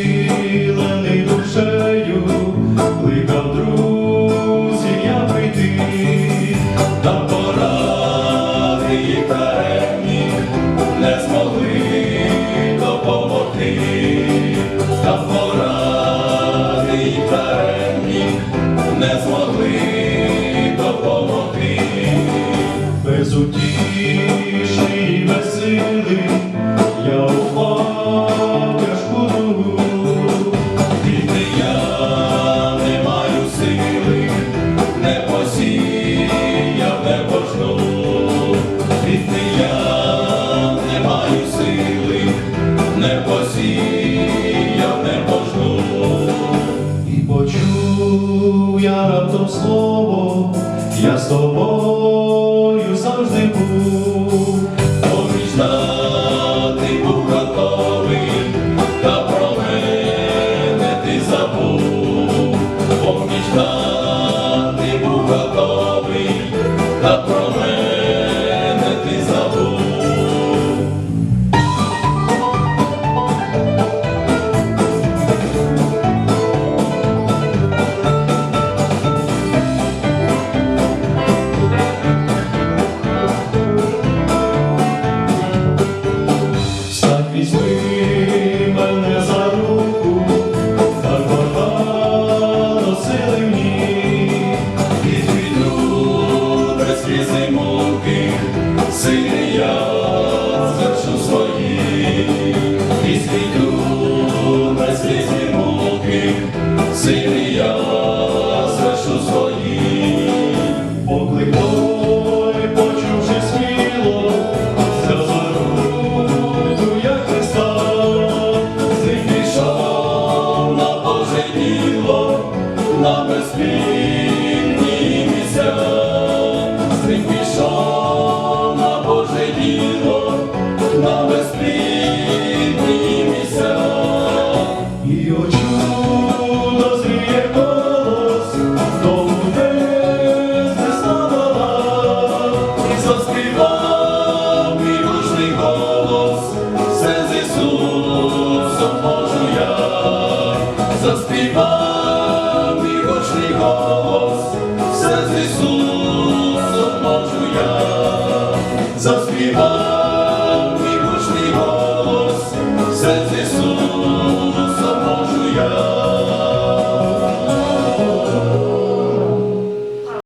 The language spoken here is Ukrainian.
посилений. слово, я з тобою завжди був, Поміждати був готовий, та про мене ти забув, Поміждати був готовий, та foi. Some people.